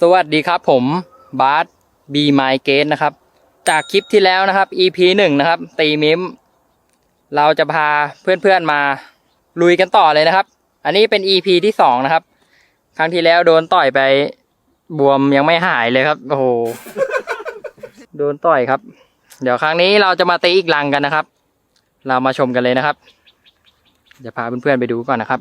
สวัสดีครับผมบาสบีไมเกตนะครับ จากคลิปที่แล้วนะครับ EP หนึ่งนะครับ ตีมิม เราจะพาเพื่อนๆมาลุยกันต่อเลยนะครับ อันนี้เป็น EP ที่สองนะครับ ครั้งที่แล้วโดนต่อยไปบวมยังไม่หายเลยครับ โอ้โห โดนต่อยครับ เดี๋ยวครั้งนี้เราจะมาตีอีกลังกันนะครับ เรามาชมกันเลยนะครับเดี๋ยวพาเพื่อนๆไปดูก่อนนะครับ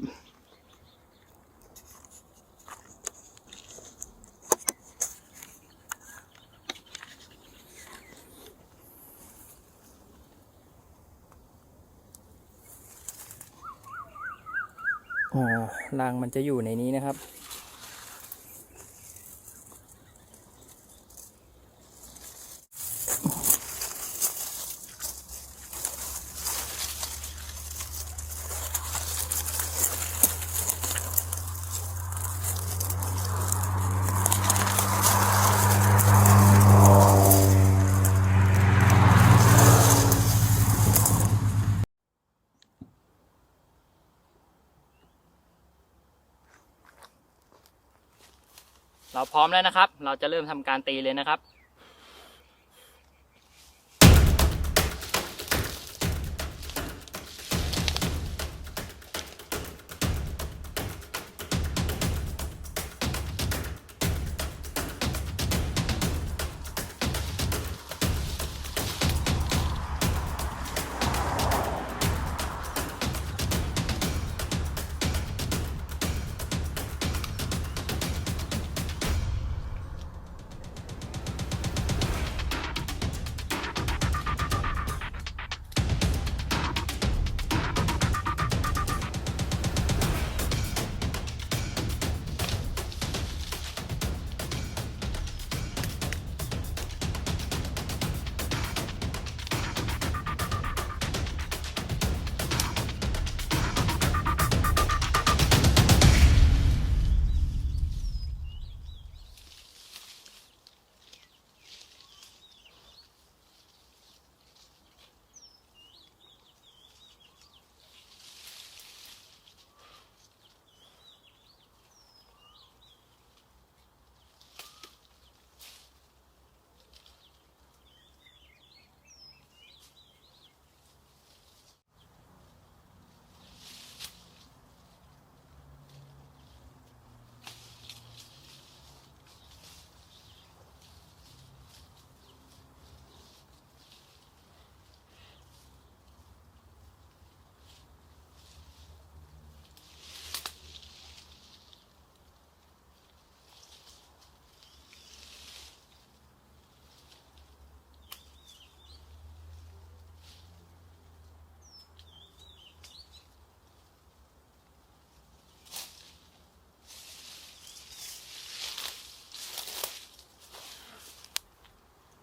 อ๋อรังมันจะอยู่ในนี้นะครับ เราพร้อมแล้วนะครับ เราจะเริ่มทำการตีเลยนะครับ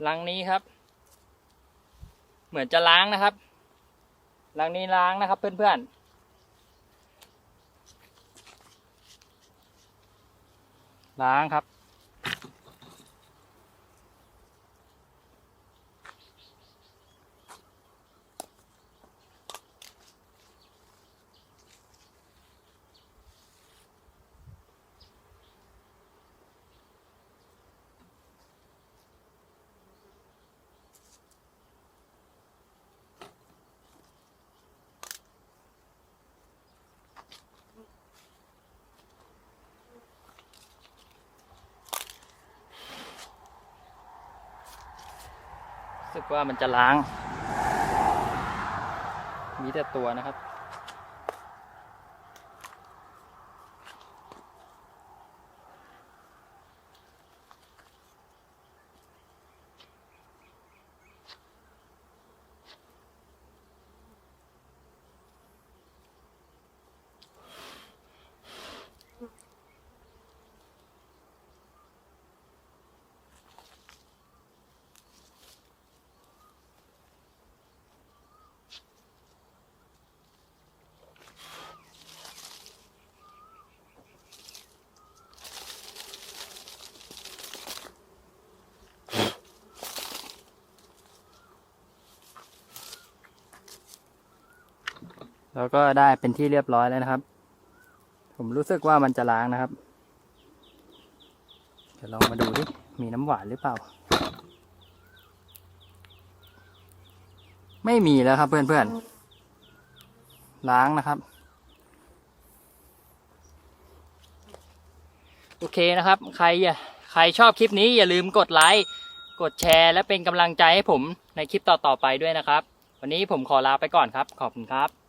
ลังนี้ครับ เหมือนจะล้างนะครับ ลังนี้ล้างนะครับเพื่อนๆล้างครับ สึกว่ามันจะล้าง มีแต่ตัวนะครับ แล้วก็ได้เป็นที่เรียบร้อยแล้วนะครับ ผมรู้สึกว่ามันจะล้างนะครับเดี๋ยวลองมาดูดิมีน้ำหวานหรือเปล่า ไม่มีแล้วครับเพื่อนๆ ล้างนะครับ โอเคนะครับ ใครอย่าใครชอบคลิปนี้อย่าลืมกดไลค์กดแชร์ และเป็นกำลังใจให้ผมในคลิปต่อๆไปด้วยนะครับ วันนี้ผมขอลาไปก่อนครับ ขอบคุณครับ